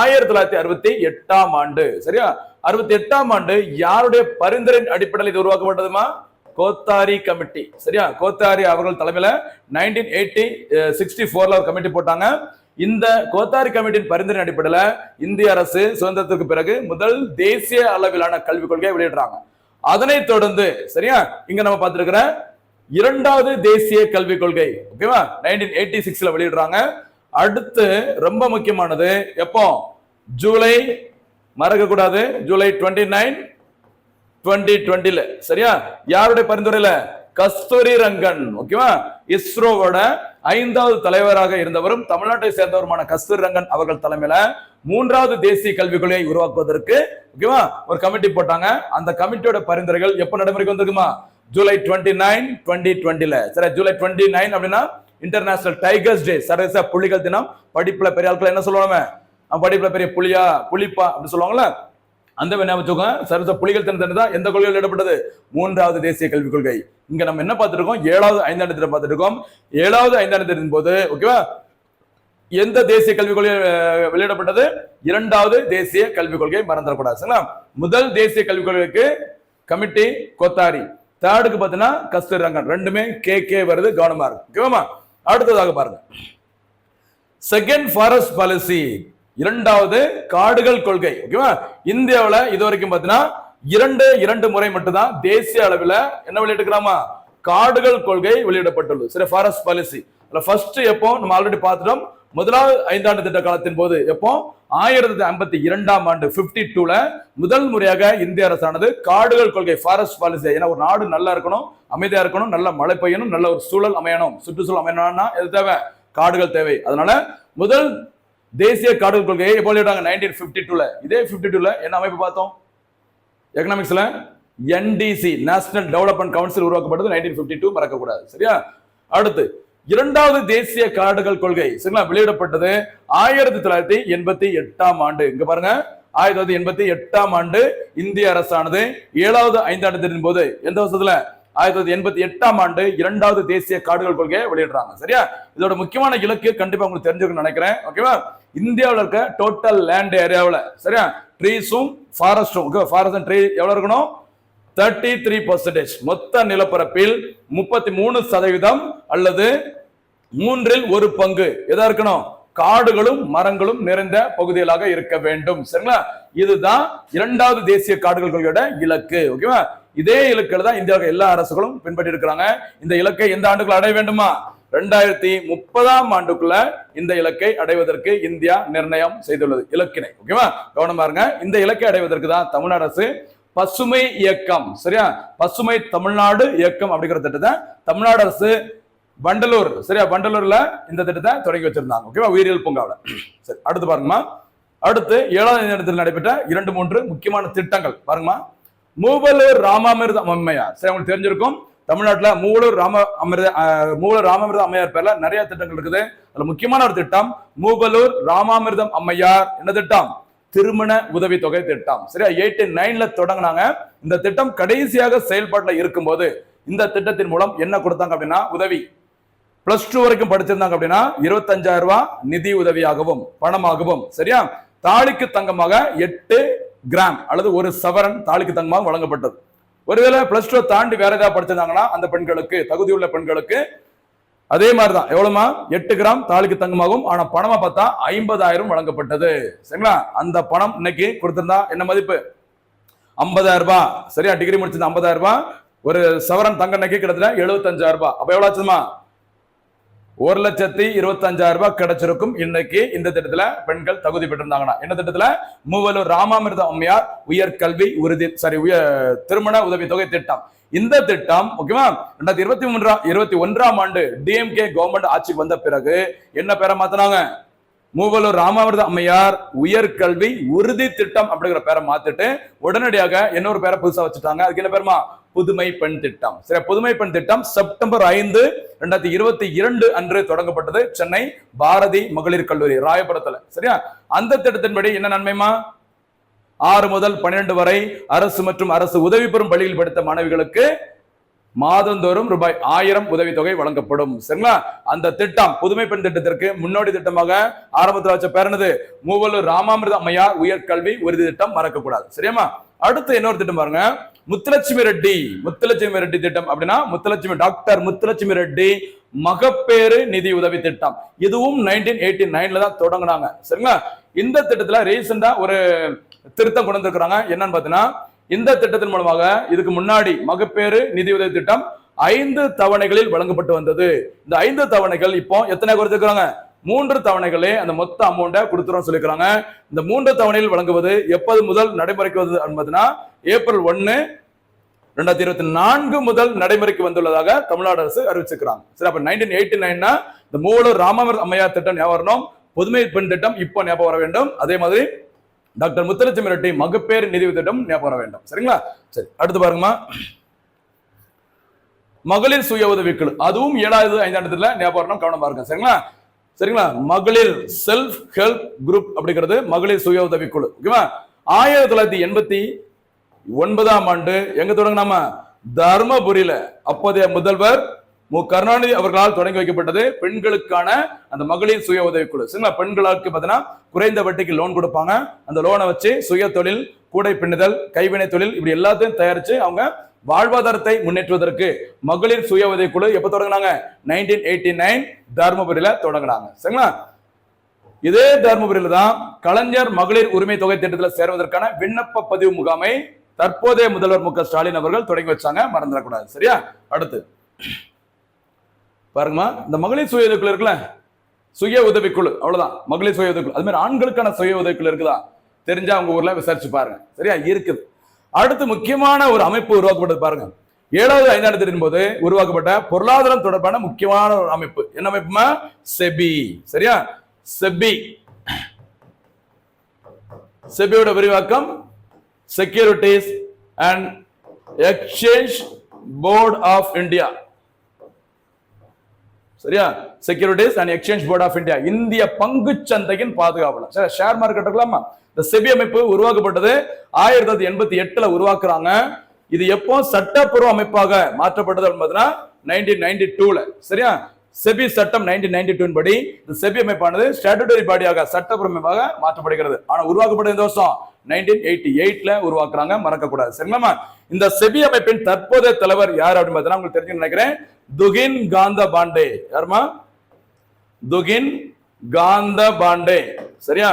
ஆயிரத்தி தொள்ளாயிரத்தி அறுபத்தி எட்டாம் ஆண்டு. சரியா? அறுபத்தி எட்டாம் ஆண்டு யாருடைய பரிந்துரையின் அடிப்படையில் இது உருவாக்கப்பட்டதுமா? கோத்தாரி கமிட்டி. சரியா? கோத்தாரி அவர்கள் தலைமையில் நைன்டீன் எயிட்டி சிக்ஸ்டி ஃபோர்ல ஒரு கமிட்டி போட்டாங்க. இந்த கோத்தாரி கமிட்டியின் பரிந்துரை அடிப்படையில் இந்திய அரசு சுதந்திரத்துக்கு பிறகு முதல் தேசிய அளவிலான கல்விக் கொள்கையை வெளியிடுறாங்க. அதனைத் தொடர்ந்து சரியா? இங்க நம்ம பார்த்திருக்கிற இரண்டாவது தேசிய கல்விக் கொள்கை ஓகேவா நைன்டீன் எயிட்டி சிக்ஸ்ல வெளியிடுறாங்க. அடுத்து ரொம்ப முக்கியமானது எப்போ? ஜூலை மறக்க கூடாது ஜூலை டுவெண்ட்டி நைன் டுவெண்ட்டி டுவெண்ட்டில சரியா? யாருடைய பரிந்துரையில? கஸ்தூரி ரங்கன் ஓகேவா? இஸ்ரோவோட ஐந்தாவது தலைவராக இருந்தவரும் தமிழ்நாட்டை சேர்ந்தவருமான கஸ்தூரி ரங்கன் அவர்கள் தலைமையில மூன்றாவது தேசிய கல்விக் கொள்கையை உருவாக்குவதற்கு ஓகேவா? ஒரு கமிட்டி போட்டாங்க. அந்த கமிட்டியோட பரிந்துரைகள் எப்ப நடைமுறைக்கு வந்திருக்குமா? ஜூலை டுவெண்ட்டி நைன் டுவெண்ட்டி டுவெண்ட்டில சரி ஜூலை டுவெண்ட்டி நைன் அப்படின்னா இன்டர்நேஷனல் டைகர்ஸ் டே சர்வதேச புலிகள் தினம். படிப்புல பெரிய ஆட்கள் என்ன சொல்லுவாங்க? படிப்புல பெரிய புலியா புலிப்பா அப்படின்னு சொல்லுவாங்களே அந்த மாதிரி வச்சுக்கோங்க சர்வதேச புலிகள் தினம் தான் எந்த கொள்கையில் இடப்பட்டது மூன்றாவது தேசிய கல்விக் கொள்கை. இங்க நம்ம என்ன பார்த்துருக்கோம்? ஏழாவது ஐந்தாண்டு திட்டம் பார்த்துருக்கோம். ஏழாவது ஐந்தாண்டு திட்டத்தின் போது ஓகேவா எந்த தேசிய கல்விக் கொள்கை வெளியிடப்பட்டது? இரண்டாவது தேசிய கல்விக் கொள்கை மறந்துடக்கூடாது சரிங்களா? முதல் தேசிய கல்விக் கொள்கைக்கு கமிட்டி கொத்தாரி. தேர்டுக்கு பார்த்தீங்கன்னா கஸ்தூரி ரங்கன். ரெண்டுமே கே கே வருது கவனமா இருக்கு. ஓகேவாமா அடுத்ததாக பாருங்க. செகண்ட் ஃபாரஸ்ட் பாலிசி இரண்டாவது காடுகள் கொள்கை ஓகேவா இந்தியாவில் இது வரைக்கும் பார்த்தீங்கன்னா இரண்டு இரண்டு முறை மட்டும்தான் தேசிய அளவில் என்ன வெளியிட்டுக்கிறாமா காடுகள் கொள்கை வெளியிடப்பட்டுள்ளது. சரி ஃபாரஸ்ட் பாலிசி அதில் ஃபர்ஸ்ட் எப்போ? நம்ம ஆல்ரெடி பார்த்துட்டோம். முதலாவது ஐந்தாண்டு திட்ட காலத்தின் போது எப்போ? ஆயிரத்தி தொள்ளாயிரத்தி ஐம்பத்தி இரண்டாம் ஆண்டு பிப்டி டூல முதல் முறையாக இந்திய அரசானது காடுகள் கொள்கை ஃபாரஸ்ட் பாலிசி ஏன்னா ஒரு நாடு நல்லா இருக்கணும் அமைதியா இருக்கணும் நல்ல மழை பெய்யணும் நல்ல ஒரு சூழல் அமையணும். சுற்றுச்சூழல் அமையணும்னா எது தேவை? காடுகள் தேவை. அதனால முதல் தேசிய காடுகள் கொள்கையை எப்போ வெளியிட்டாங்க? நைன்டீன் பிப்டி டூல இதே பிப்டி டூல என்ன அமைப்பு பார்த்தோம்? எக்கனாமிக்ஸ்ல என்டிசி நேஷனல் டெவலப்மெண்ட் கவுன்சில் உருவாக்கப்பட்டது நைன்டீன் பிப்டி டூ மறக்கக்கூடாது. சரியா? அடுத்து இரண்டாவது தேசிய காடுகள் கொள்கை. சரிங்களா? வெளியிடப்பட்டது ஆயிரத்தி தொள்ளாயிரத்தி எண்பத்தி எட்டாம் ஆண்டு. இங்க பாருங்க. ஆயிரத்தி தொள்ளாயிரத்தி எண்பத்தி எட்டாம் ஆண்டு இந்திய அரசானது ஏழாவது ஐந்தாண்டு போது எந்த வருஷத்துல? ஆயிரத்தி தொள்ளாயிரத்தி எண்பத்தி எட்டாம் ஆண்டு இரண்டாவது தேசிய காடுகள் கொள்கையை வெளியிடுறாங்க. சரியா? இதோட முக்கியமான இலக்கு கண்டிப்பா உங்களுக்கு தெரிஞ்சுக்கணும்னு நினைக்கிறேன். ஓகேவா இந்தியாவில் இருக்க டோட்டல் லேண்ட் ஏரியாவில் சரியா? ட்ரீஸும் ஃபாரஸ்டும் ஓகே ஃபாரஸ்ட் ட்ரீ எவ்வளோ இருக்கணும்? தேர்ட்டி த்ரீ பர்சன்டேஜ் மொத்த நிலப்பரப்பில் முப்பத்தி மூணு சதவீதம் அல்லது மூன்றில் ஒரு பங்கு. எதா இருக்கணும்? காடுகளும் மரங்களும் நிறைந்த பகுதிகளாக இருக்க வேண்டும். சரிங்களா? இதுதான் இரண்டாவது தேசிய காடுகள் கொள்கையோட இலக்கு. ஓகேவா இதே இலக்கில் தான் இந்தியாவுக்கு எல்லா அரசுகளும் பின்பற்றி இருக்கிறாங்க. இந்த இலக்கை எந்த ஆண்டுக்குள்ள அடைய வேண்டுமா? ரெண்டாயிரத்தி முப்பதாம் ஆண்டுக்குள்ள இந்த இலக்கை அடைவதற்கு இந்தியா நிர்ணயம் செய்துள்ளது. இலக்கினை ஓகேவா கவனமா இருங்க இந்த இலக்கை அடைவதற்கு தான் தமிழ்நாடு அரசு பசுமை இயக்கம் சரியா? பசுமை தமிழ்நாடு இயக்கம் அப்படிங்கிற திட்டத்தை தமிழ்நாடு அரசு வண்டலூர் சரியா? வண்டலூர்ல இந்த திட்டத்தை தொடங்கி வச்சிருந்தாங்க ஓகேவா உயிரியல் பூங்காவில். சரி அடுத்து பாருங்கம்மா. அடுத்து ஏழாவது நேரத்தில் நடைபெற்ற இரண்டு மூன்று முக்கியமான திட்டங்கள் பாருங்கம்மா. மூவலூர் ராமாமிர்த அம்மையார். சரி உங்களுக்கு தெரிஞ்சிருக்கும். தமிழ்நாட்டில் மூவலூர் ராம அமிர்த மூவலூர் ராமாமிர்த அம்மையார் பேர்ல நிறைய திட்டங்கள் இருக்குது. அதுல முக்கியமான ஒரு திட்டம் மூவலூர் ராமாமிர்தம் அம்மையார். என்ன திட்டம்? திருமண உதவி தொகை திட்டம். சரியா? எயிட்டி நைன்ல தொடங்கினாங்க. இந்த திட்டம் கடைசியாக செயல்பாட்டில் இருக்கும்போது இந்த திட்டத்தின் மூலம் என்ன கொடுத்தாங்க அப்படின்னா உதவி. பிளஸ் டூ வரைக்கும் படிச்சிருந்தாங்க அப்படின்னா இருபத்தஞ்சாயிரம் ரூபாய் நிதி உதவியாகவும் பணமாகவும். சரியா? தாலிக்கு தங்கமாக எட்டு கிராம் அல்லது ஒரு சவரன் தாலிக்கு தங்கமாக வழங்கப்பட்டது. ஒருவேளை பிளஸ் டூ தாண்டி வேற ஏதாவது படிச்சிருந்தாங்கன்னா அந்த பெண்களுக்கு தகுதியுள்ள பெண்களுக்கு அதே மாதிரிதான். எவ்வளவுமா? எட்டு கிராம் தாலிக்கு தங்கமாகும் ஆனா பணமா பார்த்தா ஐம்பதாயிரம் வழங்கப்பட்டது. சரிங்களா? அந்த பணம் இன்னைக்கு கொடுத்திருந்தா என்ன மதிப்பு? ஐம்பதாயிரம் ரூபாய் சரியா? டிகிரி முடிச்சது ஐம்பதாயிரம் ரூபாய் ஒரு சவரன் தங்க நகை கிட்டத்தட்ட எழுபத்தஞ்சாயிரம் ரூபாய் அப்ப எவ்வளவு ஆச்சுமா? ஒரு லட்சத்தி இருபத்தஞ்சாயிரம் ரூபாய் கிடைச்சிருக்கும். இன்னைக்கு இந்த திட்டத்துல பெண்கள் தகுதி பெற்றிருந்தாங்கன்னா என்ன திட்டத்துல? மூவலூர் ராமாமிர்த அம்மையார் உயர்கல்வி உறுதி சாரி உயர் திருமண உதவி தொகை திட்டம். இந்த திட்டம் ஓகேவா ரெண்டாயிரத்தி இருபத்தி மூன்றாம் இருபத்தி ஒன்றாம் ஆண்டு டிஎம்கே கவர்மெண்ட் ஆட்சிக்கு வந்த பிறகு என்ன பேரை மாத்தினாங்க? மூவலூர் ராமாவிரத அம்மையார் உயர்கல்வி உறுதி திட்டம் அப்படிங்கிற பேரை மாத்திட்டு உடனடியாக இன்னொரு பேரை புதுசா வச்சுட்டாங்க. அதுக்கு என்ன பேருமா? புதுமை பெண் திட்டம். சரி புதுமை பெண் திட்டம் செப்டம்பர் ஐந்து ரெண்டாயிரத்தி இருபத்தி இரண்டு அன்று தொடங்கப்பட்டது. சென்னை பாரதி மகளிர் கல்லூரி ராயபுரத்துல. சரியா? அந்த திட்டத்தின்படி என்ன நன்மைமா ஆறு முதல் பன்னிரண்டு வரை அரசு மற்றும் அரசு உதவி பெறும் பள்ளியில் படித்த மாணவிகளுக்கு மாதந்தோறும் ரூபாய் ஆயிரம் உதவித்தொகை வழங்கப்படும். சரிங்களா? அந்த திட்டம் புதுமை பெண் திட்டத்திற்கு முன்னோடி திட்டமாக ஆரம்பத்தில் வச்ச பேர் என்னது? மூவலூர் ராமாமிர்த அம்மையார் உயர்கல்வி உறுதி திட்டம் மறக்கக்கூடாது. சரியாமா அடுத்து இன்னொரு திட்டம் பாருங்க. முத்துலட்சுமி ரெட்டி முத்துலட்சுமி ரெட்டி திட்டம் அப்படின்னா முத்துலட்சுமி டாக்டர் முத்துலட்சுமி ரெட்டி மகப்பேறு நிதி உதவி திட்டம். இதுவும் நைன்டீன் எயிட்டி நைன்ல தான் தொடங்குனாங்க. சரிங்களா? இந்த திட்டத்துல ரீசெண்டா ஒரு திருத்தம் கொண்டு வந்திருக்கிறாங்க. என்னன்னு பாத்தீங்கன்னா இந்த திட்டத்தின் மூலமாக இதுக்கு முன்னாடி மகப்பேறு நிதி உதவி திட்டம் ஐந்து தவணைகளில் வழங்கப்பட்டு வந்தது. இந்த ஐந்து தவணைகள் இப்போ எத்தனை குறைச்சிருக்கிறாங்க மூன்று தவணைகளே அந்த மொத்த அமௌண்ட்டை கொடுத்துரும் சொல்லிக்கிறாங்க இந்த மூன்று தவணையில் வழங்குவது எப்போது முதல் நடைமுறைக்கு வந்தது என்பதுனா ஏப்ரல் ஒன்னு ரெண்டாயிரத்தி இருபத்தி நான்கு முதல் நடைமுறைக்கு வந்துள்ளதாக தமிழ்நாடு அரசு அறிவிச்சிருக்கிறாங்க. சரி அப்ப நைன்டீன் எயிட்டி நைன்னா இந்த மூலூர் ராமவர் அம்மையார் திட்டம் ஞாபகம் புதுமை பெண் திட்டம் இப்போ ஞாபகம் வர வேண்டும். அதே மாதிரி டாக்டர் முத்தலட்சுமி ரெட்டி மகப்பேறு நிதி திட்டம் ஞாபகம் வர வேண்டும். சரிங்களா? சரி அடுத்து பாருங்கம்மா. மகளிர் சுய உதவிக்குழு அதுவும் ஏழாவது ஐந்தாண்டு ஞாபகம் கவனமா இருக்கும் சரிங்களா? சரிங்களா? மகளிர் செல்ஃப் ஹெல்ப் குரூப் அப்படிங்கிறது மகளிர் சுய உதவிக்குழு ஓகேவா ஆயிரத்தி தொள்ளாயிரத்தி எண்பத்தி ஒன்பதாம் ஆண்டு எங்க தொடங்கினாம? தர்மபுரியில. அப்போதைய முதல்வர் மு. கருணாநிதி அவர்களால் தொடங்கி வைக்கப்பட்டது பெண்களுக்கான அந்த மகளிர் சுய உதவிக்குழு சரிங்களா? பெண்களுக்கு பார்த்தீங்கன்னா குறைந்த வட்டிக்கு லோன் கொடுப்பாங்க. அந்த லோனை வச்சு சுய தொழில் கூடை பின்னுதல் கைவினை தொழில் இப்படி எல்லாத்தையும் தயாரிச்சு அவங்க வாழ்வாதாரத்தை முன்னேற்றுவதற்கு மகளிர் சுய உதவிக்குழு எப்ப தொடங்கினாங்க? நைன்டீன் எயிட்டி நைன் தர்மபுரியில தொடங்கினாங்க. சரிங்களா? இதே தர்மபுரியில தான் கலைஞர் மகளிர் உரிமை தொகை திட்டத்தில் சேர்வதற்கான விண்ணப்ப பதிவு முகாமை தற்போதைய முதல்வர் மு ஸ்டாலின் அவர்கள் தொடங்கி வச்சாங்க. மறந்துடக்கூடாது. சரியா? அடுத்து. பாருங்கம்மா. இந்த மகளிர் சுய உதவிக்குழு இருக்குல்ல? சுய உதவிக்குழு அவ்வளவுதான். மகளிர் சுய உதவிக்குழு அது மாதிரி ஆண்களுக்கான சுய உதவிக்குழு இருக்குதா? தெரிஞ்சா அவங்க ஊர்ல விசாரிச்சு பாருங்க. சரியா? இருக்குது. அடுத்து முக்கியமான ஒரு அமைப்பு உருவாக்கப்பட்டது பாருங்க. ஏழாவது ஐந்தாண்டு திட்டத்தின் போது உருவாக்கப்பட்ட பொருளாதாரம் தொடர்பான முக்கியமான ஒரு அமைப்பு. என்ன அமைப்புமா? செபி. சரியா? செபி. செபியோட விரிவாக்கம் securities and exchange board of India சரியா? Securities and exchange board of India இந்திய பங்கு சந்தையின் பாதுகாவலர். சரி ஷேர் மார்க்கெட் இருக்கலாமா? இந்த செபி அமைப்பு உருவாக்கப்பட்டது ஆயிரத்தி தொள்ளாயிரத்தி எண்பத்தி எட்டுல உருவாக்குறாங்க. இது எப்போ சட்டப்பூர்வ அமைப்பாக மாற்றப்பட்டது பார்த்தீங்கன்னா நைன்டீன் நைன்டி டூல சரியா? செபி சட்டம் நைன்டீன் நைன்டி டூன் படி இந்த செபி அமைப்பானது ஸ்டாட்டுடரி பாடியாக சட்டப்பூர்வ அமைப்பாக மாற்றப்படுகிறது. ஆனா உருவாக்கப்பட்ட இந்த வருஷம்? நைன்டீன் எயிட்டி எயிட்ல உருவாக்குறாங்க. மறக்கக்கூடாது. சரிங்களா இந்த செபி அமைப்பின் தற்போதைய தலைவர் யார் அப்படின்னு பார்த்தீங்கன்னா உங்களுக்கு தெரிஞ்சு நினைக்கிறேன். துகின் காந்த பாண்டே யாருமா? துகின் காந்த பாண்டே சரியா?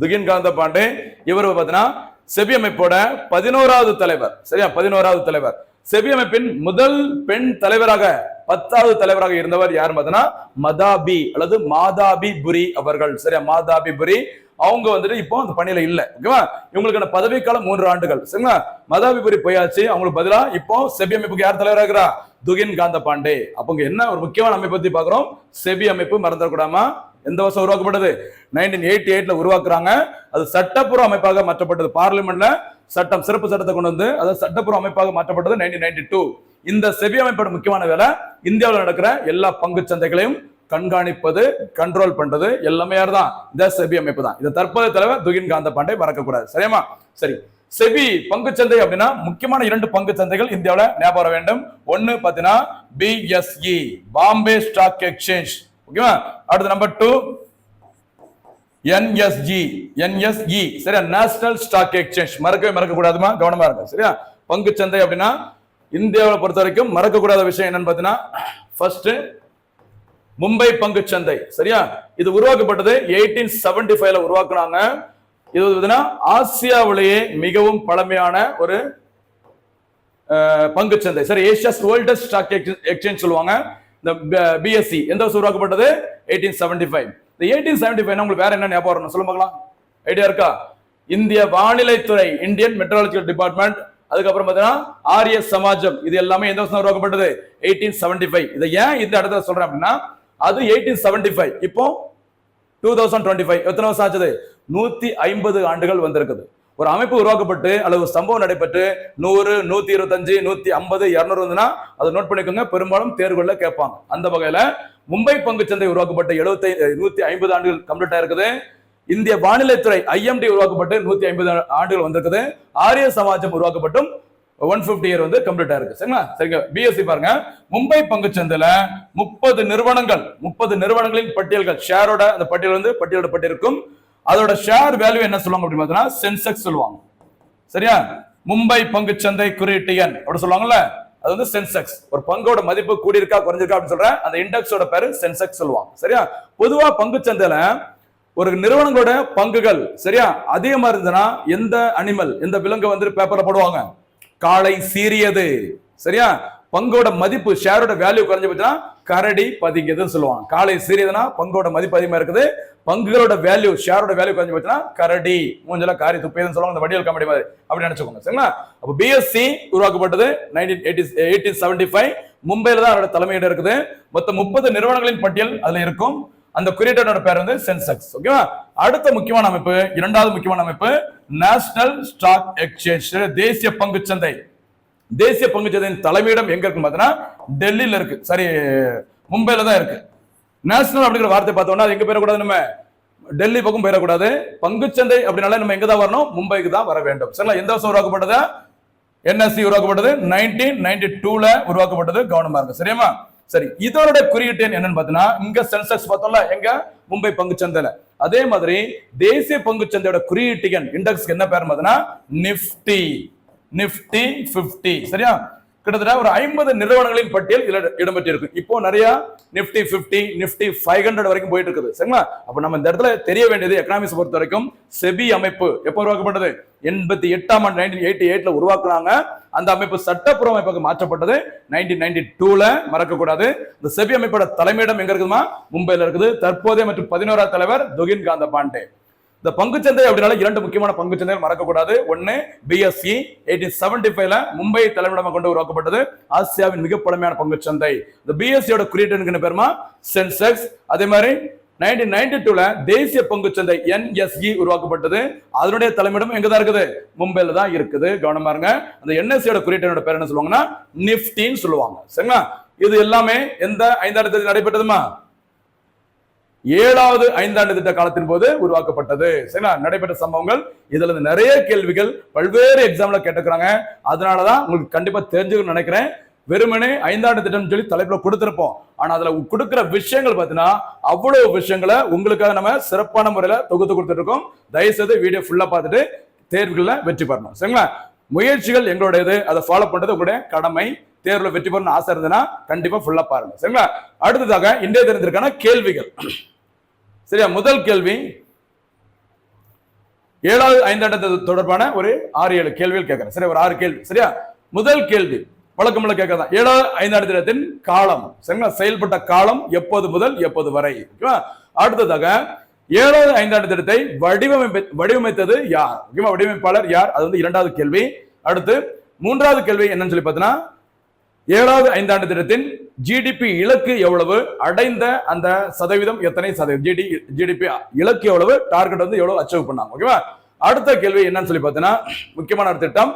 துகின் காந்த பாண்டே இவர் பார்த்தீங்கன்னா செபி அமைப்போட பதினோராவது தலைவர். சரியா? பதினோராவது தலைவர். செபி அமைப்பின் முதல் பெண் தலைவராக பத்தாவது தலைவராக இருந்தவர் யார் பார்த்தீங்கன்னா மதாபி அல்லது மாதாபி புரி அவர்கள். சரியா? மாதாபி புரி. அவங்க வந்துட்டு இப்போ அந்த பணியில இல்ல. ஓகேவா? இவங்களுக்கான பதவிக்காலம் மூன்று ஆண்டுகள். சரிங்களா? மதாபிபுரி போயாச்சு. அவங்களுக்கு பதிலா இப்போ செபி அமைப்புக்கு யார் தலைவராக இருக்கிறா? துகின் காந்த பாண்டே அப்போ என்ன ஒரு முக்கியமான அமைப்பு பற்றி பார்க்குறோம்? செபி அமைப்பு மறந்துடக்கூடாமா? எந்த வருஷம் உருவாக்கப்பட்டது? நைன்டீன் எயிட்டி எயிட்ல உருவாக்குறாங்க. அது சட்டப்பூர்வ அமைப்பாக மாற்றப்பட்டது. பார்லிமெண்ட்ல சட்டம் சிறப்பு சட்டத்தை கொண்டு வந்து அது சட்டப்பூர்வ அமைப்பாக மாற்றப்பட்டது நைன்டீன் நைன்டி டூ இந்த செபி அமைப்போட முக்கியமான வேலை இந்தியாவில் நடக்கிற எல்லா பங்கு சந்தைகளையும் கண்காணிப்பது கண்ட்ரோல் பண்றது எல்லாமே யார் தான் இந்த செபி அமைப்பு தான். இந்த தற்போதைய தலைவர் துகின் காந்த பாண்டே மறக்கக்கூடாது. சரியாமா சரி. செபி பங்கு சந்தை அப்படின்னா முக்கியமான இரண்டு பங்கு சந்தைகள் இந்தியாவில் ஞாபகம் வேண்டும். ஒன்னு பாத்தீங்கன்னா பிஎஸ்இ பாம்பே ஸ்டாக் எக்ஸ்சேஞ்ச் ஓகேவா அடுத்து நம்பர் டூ என்எஸ்ஜி என்எஸ்இ சரியா? நேஷனல் ஸ்டாக் எக்ஸ்சேஞ்ச் மறக்கவே மறக்க கூடாதுமா கவனமா இருக்கும் சரியா? பங்கு சந்தை அப்படின்னா இந்தியாவை பொறுத்த வரைக்கும் மறக்கக்கூடாத விஷயம் என்னன்னு பார்த்தீங்கன்னா ஃபர்ஸ்ட் மும்பை பங்கு சந்தை சரியா? இது உருவாக்கப்பட்டது எயிட்டீன் செவன்டி ஃபைவ்ல உருவாக்குனாங்க. இது பார்த்தீங்கன்னா ஆசியாவிலேயே மிகவும் பழமையான ஒரு பங்கு சந்தை. சரி ஏஷியாஸ் ஓல்டஸ்ட் ஸ்டாக் எக்ஸ்சேஞ்ச் சொல்லுவாங்க. இந்த பிஎஸ்சி எந்த வருஷம் உருவாக்கப்பட்டது? எயிட்டீன் செவன்டி ஃபைவ் இந்த எயிட்டீன் செவன்டி ஃபைவ் உங்களுக்கு வேற என்ன ஞாபகம் வரணும்? சொல்ல பார்க்கலாம். ஐடியா இருக்கா? இந்திய வானிலைத்துறை இந்தியன் மெட்ரலாஜிக்கல் டிபார்ட்மெண்ட் அதுக்கப்புறம் பார்த்தீங்கன்னா ஆரிய சமாஜம் இது எல்லாமே எந்த வருஷம் உருவாக்கப்பட்டது? எயிட்டீன் செவன்டி ஃபைவ் இதை ஏன் இந்த இடத்துல சொல்றேன் அப்படின்னா அது எயிட்டீன் செவன்டி ஃபைவ் இப்போ டூ தௌசண்ட் டுவெண்ட்டி ஃபைவ் எத்தனை வருஷம் ஆச்சுது? நூத்தி ஐம்பது ஆண்டுகள் வந்திருக்குது. ஒரு அமைப்பு உருவாக்கப்பட்டு அல்லது ஒரு சம்பவம் நடைபெற்று நூறு நூத்தி இருபத்தஞ்சு நூத்தி ஐம்பது இருநூறு வந்துன்னா அதை நோட் பண்ணிக்கோங்க. பெரும்பாலும் தேர்வுகளில் கேட்பாங்க. அந்த வகையில மும்பை பங்குச்சந்தை உருவாக்கப்பட்ட எழுபத்தி நூத்தி ஐம்பது ஆண்டுகள் கம்ப்ளீட் ஆயிருக்குது. இந்திய வானிலைத்துறை ஐஎம்டி உருவாக்கப்பட்டு நூத்தி ஐம்பது ஆண்டுகள் வந்திருக்குது. ஆரிய சமாஜம் உருவாக்கப்பட்டும் ஒன் பிப்டி இயர் வந்து கம்ப்ளீட் ஆயிருக்கு. சரிங்களா? சரிங்க. பிஎஸ்சி பாருங்க. மும்பை பங்குச்சந்தையில முப்பது நிறுவனங்கள் முப்பது நிறுவனங்களின் பட்டியல்கள் ஷேரோட அந்த பட்டியல் வந்து பட்டியலிடப்பட்டிருக்கும். அதோட ஷேர் வேல்யூ என்ன சொல்லுவாங்க அப்படின்னு பார்த்தீங்கன்னா சென்செக்ஸ் சொல்லுவாங்க. சரியா? மும்பை பங்குச்சந்தை குறியீட்டு எண் அப்படின்னு சொல்லுவாங்கல்ல? அது வந்து சென்செக்ஸ் ஒரு பங்கோட மதிப்பு கூடியிருக்கா குறைஞ்சிருக்கா அப்படின்னு சொல்றேன். அந்த இண்டெக்ஸோட பேரு சென்செக்ஸ் சொல்லுவாங்க. சரியா? பொதுவா பங்குச்சந்தையில ஒரு நிறுவனங்களோட பங்குகள் சரியா? அதிகமா இருந்ததுன்னா எந்த அனிமல் எந்த விலங்கு வந்து பேப்பர்ல போடுவாங்க? காளை சீரியது சரியா? பங்கோட மதிப்பு ஷேரோட வேல்யூ குறைஞ்சு போச்சுன்னா கரடி பதிங்கதுன்னு சொல்லுவாங்க. காலை சிறியதுன்னா பங்கோட மதிப்பு அதிகமாக இருக்குது. பங்குகளோட வேல்யூ ஷேரோட வேல்யூ குறைஞ்சு போச்சுன்னா கரடி மூஞ்சல காரி துப்பியதுன்னு சொல்லுவாங்க. அந்த வடிவல் காமெடி மாதிரி. அப்படி நினைச்சுக்கோங்க. சரிங்களா? அப்போ பிஎஸ்சி உருவாக்கப்பட்டது nineteen eighty eighteen seventy five மும்பையில் தான் அதோட தலைமையிட இருக்குது. மொத்தம் முப்பது நிறுவனங்களின் பட்டியல் அதில் இருக்கும். அந்த குறியீட்டோட பேர் வந்து சென்செக்ஸ் ஓகேவா அடுத்த முக்கியமான அமைப்பு இரண்டாவது முக்கியமான அமைப்பு நேஷனல் ஸ்டாக் எக்ஸ்சேஞ்ச் தேசிய பங்குச் சந்தை. தேசிய பங்குச்சந்தையின் தலைமையிடம் எங்க இருக்கு பார்த்தீங்கன்னா டெல்லியில இருக்கு. சரி மும்பையில தான் இருக்கு. நேஷனல் அப்படிங்கிற வார்த்தை பார்த்தோம்னா அது எங்க போயிடக்கூடாது நம்ம? டெல்லி பக்கம் போயிடக்கூடாது. பங்குச்சந்தை அப்படின்னால நம்ம எங்க தான் வரணும்? மும்பைக்கு தான் வர வேண்டும். சரிங்களா? எந்த வருஷம் உருவாக்கப்பட்டது? என்எஸ்சி உருவாக்கப்பட்டது. நைன்டீன் நைன்டி டூல உருவாக்கப்பட்டது கவனமா இருக்கு சரியாமா சரி இதோட குறியீட்டு எண் என்னன்னு பார்த்தீங்கன்னா இங்க சென்செக்ஸ் பார்த்தோம்ல எங்க? மும்பை பங்குச்சந்தையில. அதே மாதிரி தேசிய பங்குச்சந்தையோட குறியீட்டு எண் இண்டெக்ஸ்க்கு என்ன பேர் பார்த்தீங்கன்னா நிப்டி நிப்டி 50 சரியா? கிட்டத்தட்ட ஒரு ஐம்பது நிறுவனங்களின் பட்டியல் இதில் இடம்பெற்றிருக்கு. இப்போ நிறைய நிப்டி 50 நிப்டி ஃபைவ் ஹண்ட்ரட் வரைக்கும் போயிட்டு இருக்குது சரிங்களா? அப்போ நம்ம இந்த இடத்துல தெரிய வேண்டியது எக்கனாமிக்ஸ் பொறுத்த வரைக்கும் செபி அமைப்பு எப்போ உருவாக்கப்பட்டது? எண்பத்தி எட்டாம் ஆண்டு நைன்டீன் எயிட்டி எயிட்ல உருவாக்குனாங்க. அந்த அமைப்பு சட்டப்பூர்வ அமைப்புக்கு மாற்றப்பட்டது. நைன்டீன் நைன்டி டூல மறக்க கூடாது இந்த செபி அமைப்போட தலைமையிடம் எங்க இருக்குதுமா? மும்பையில் இருக்குது. தற்போதைய மற்றும் பதினோராவது தலைவர் துகின் காந்த பாண்டே. இந்த பங்குச்சந்தை அப்படினால இரண்டு முக்கியமான பங்குச்சந்தைகள் மறக்கக்கூடாது. ஒன்னு பிஎஸ்சி எயிட்டீன் செவன்டி ஃபைவ்ல மும்பை தலைமையிடமாக கொண்டு உருவாக்கப்பட்டது. ஆசியாவின் மிக பழமையான பங்குச்சந்தை. இந்த பிஎஸ்சியோட குறியீட்டு பேருமா? சென்செக்ஸ் அதே மாதிரி நைன்டீன் நைன்டி டூல தேசிய பங்குச்சந்தை என்எஸ்இ உருவாக்கப்பட்டது. அதனுடைய தலைமையிடம் எங்க தான் இருக்குது? மும்பையில தான் இருக்குது. கவனமா இருங்க. அந்த என்எஸ்சியோட குறியீட்டனோட பேர் என்ன சொல்லுவாங்கன்னா? நிப்டின்னு சொல்லுவாங்க. சரிங்களா? இது எல்லாமே எந்த ஐந்தாயிரத்தி நடைபெற்றதுமா? ஏழாவது ஐந்தாண்டு திட்ட காலத்தின் போது உருவாக்கப்பட்டது. சரிங்களா? நடைபெற்ற சம்பவங்கள் இதுல இருந்து நிறைய கேள்விகள் பல்வேறு எக்ஸாம்ல கேட்டுக்கிறாங்க அதனாலதான் உங்களுக்கு கண்டிப்பா தெரிஞ்சுக்கணும்னு நினைக்கிறேன். வெறுமனே ஐந்தாண்டு திட்டம் சொல்லி தலைப்புல கொடுத்திருப்போம். ஆனா அதுல கொடுக்கிற விஷயங்கள் பாத்தீங்கன்னா அவ்வளவு விஷயங்களை உங்களுக்காக நம்ம சிறப்பான முறையில தொகுத்து கொடுத்துட்டு இருக்கோம் தயவுசெய்து வீடியோ ஃபுல்லா பார்த்துட்டு தேர்வுகள்ல வெற்றி பெறணும். சரிங்களா? முயற்சிகள் எங்களுடையது. அதை ஃபாலோ பண்றது உங்களுடைய கடமை. தேர்வில் வெற்றி பெறணும்னு ஆசை இருந்ததுன்னா கண்டிப்பாக ஃபுல்லாக பாருங்க. சரிங்களா? அடுத்ததாக இந்திய தினத்திற்கான கேள்விகள். சரியா? முதல் கேள்வி. ஏழாவது ஐந்தாண்டு தொடர்பான ஒரு ஆறு ஏழு கேள்விகள் கேட்கிறேன். சரி ஒரு ஆறு கேள்வி. சரியா? முதல் கேள்வி. வழக்கமுள்ள கேட்கறதா? ஏழாவது ஐந்தாண்டு தினத்தின் காலம். சரிங்களா? செயல்பட்ட காலம் எப்போது முதல் எப்போது வரை? ஓகேவா? அடுத்ததாக ஏழாவது ஐந்தாண்டு திட்டத்தை வடிவமைப்பு வடிவமைத்தது யார்? ஓகேவா? வடிவமைப்பாளர் யார்? அது வந்து இரண்டாவது கேள்வி. அடுத்து மூன்றாவது கேள்வி என்னன்னு சொல்லி பார்த்தீங்கன்னா ஏழாவது ஐந்தாண்டு திட்டத்தின் ஜிடிபி இலக்கு எவ்வளவு? அடைந்த அந்த சதவீதம் எத்தனை சதவீதம்? ஜிடி ஜிடிபி இலக்கு எவ்வளவு? டார்கெட் வந்து எவ்வளவு அச்சீவ் பண்ணாங்க ஓகேவா அடுத்த கேள்வி என்னன்னு சொல்லி பார்த்தீங்கன்னா முக்கியமான ஒரு திட்டம்.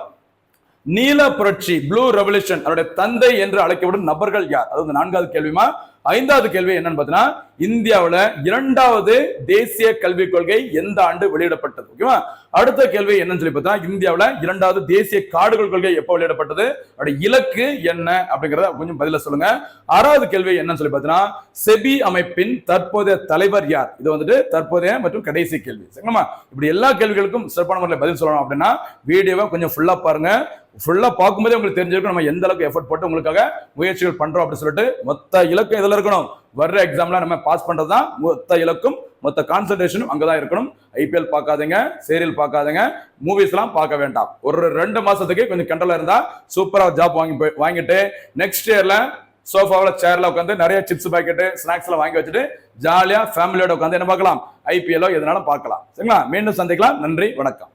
நீல புரட்சி ப்ளூ ரெவல்யூஷன் அவருடைய தந்தை என்று அழைக்கப்படும் நபர்கள் யார்? அதாவது நான்காவது கேள்விமா ஐந்தாவது கேள்வி என்னன்னு பார்த்தீங்கன்னா இந்தியாவில் இரண்டாவது தேசிய கல்விக் கொள்கை எந்த ஆண்டு வெளியிடப்பட்டது ஓகேவா அடுத்த கேள்வி என்னன்னு சொல்லி பார்த்தா இந்தியாவில் இரண்டாவது தேசிய காடுகள் கொள்கை எப்போ வெளியிடப்பட்டது? அப்படி இலக்கு என்ன? அப்படிங்கிறத கொஞ்சம் பதில சொல்லுங்க. ஆறாவது கேள்வி என்னன்னு சொல்லி பார்த்தீங்கன்னா செபி அமைப்பின் தற்போதைய தலைவர் யார்? இது வந்துட்டு தற்போதைய மற்றும் கடைசி கேள்வி. சரிங்களா? இப்படி எல்லா கேள்விகளுக்கும் சிறப்பான முறையில் பதில் சொல்லணும் அப்படின்னா வீடியோவை கொஞ்சம் ஃபுல்லாக பாருங்க. ஃபுல்லாக பார்க்கும்போதே உங்களுக்கு தெரிஞ்சிருக்கும் நம்ம எந்த அளவுக்கு எஃபர்ட் போட்டு உங்களுக்காக முயற்சிகள் பண்றோம் அப்படின்னு சொல்லிட்டு மொத்த இலக்கு இதில் இருக்கணும்? வர்ற எக்ஸாம்ல நம்ம பாஸ் பண்றது தான் மொத்த இலக்கும் மொத்த கான்சன்ட்ரேஷனும் அங்கதான் இருக்கணும். ஐபிஎல் பார்க்காதீங்க சீரியல் பார்க்காதீங்க மூவிஸ்லாம் பார்க்க வேண்டாம். ஒரு ரெண்டு மாசத்துக்கு கொஞ்சம் கண்ட்ரோலா இருந்தா சூப்பரா ஜாப் வாங்கி போய் வாங்கிட்டு நெக்ஸ்ட் இயர்ல சோஃபாவில் சேர்ல உட்காந்து நிறைய சிப்ஸ் பாக்கெட்டு ஸ்நாக்ஸ்லாம் வாங்கி வச்சுட்டு ஜாலியாக ஃபேமிலியோட உட்காந்து என்ன பார்க்கலாம்? ஐபிஎல்லோ எதனாலும் பார்க்கலாம். சரிங்களா? மீண்டும் சந்திக்கலாம். நன்றி வணக்கம்.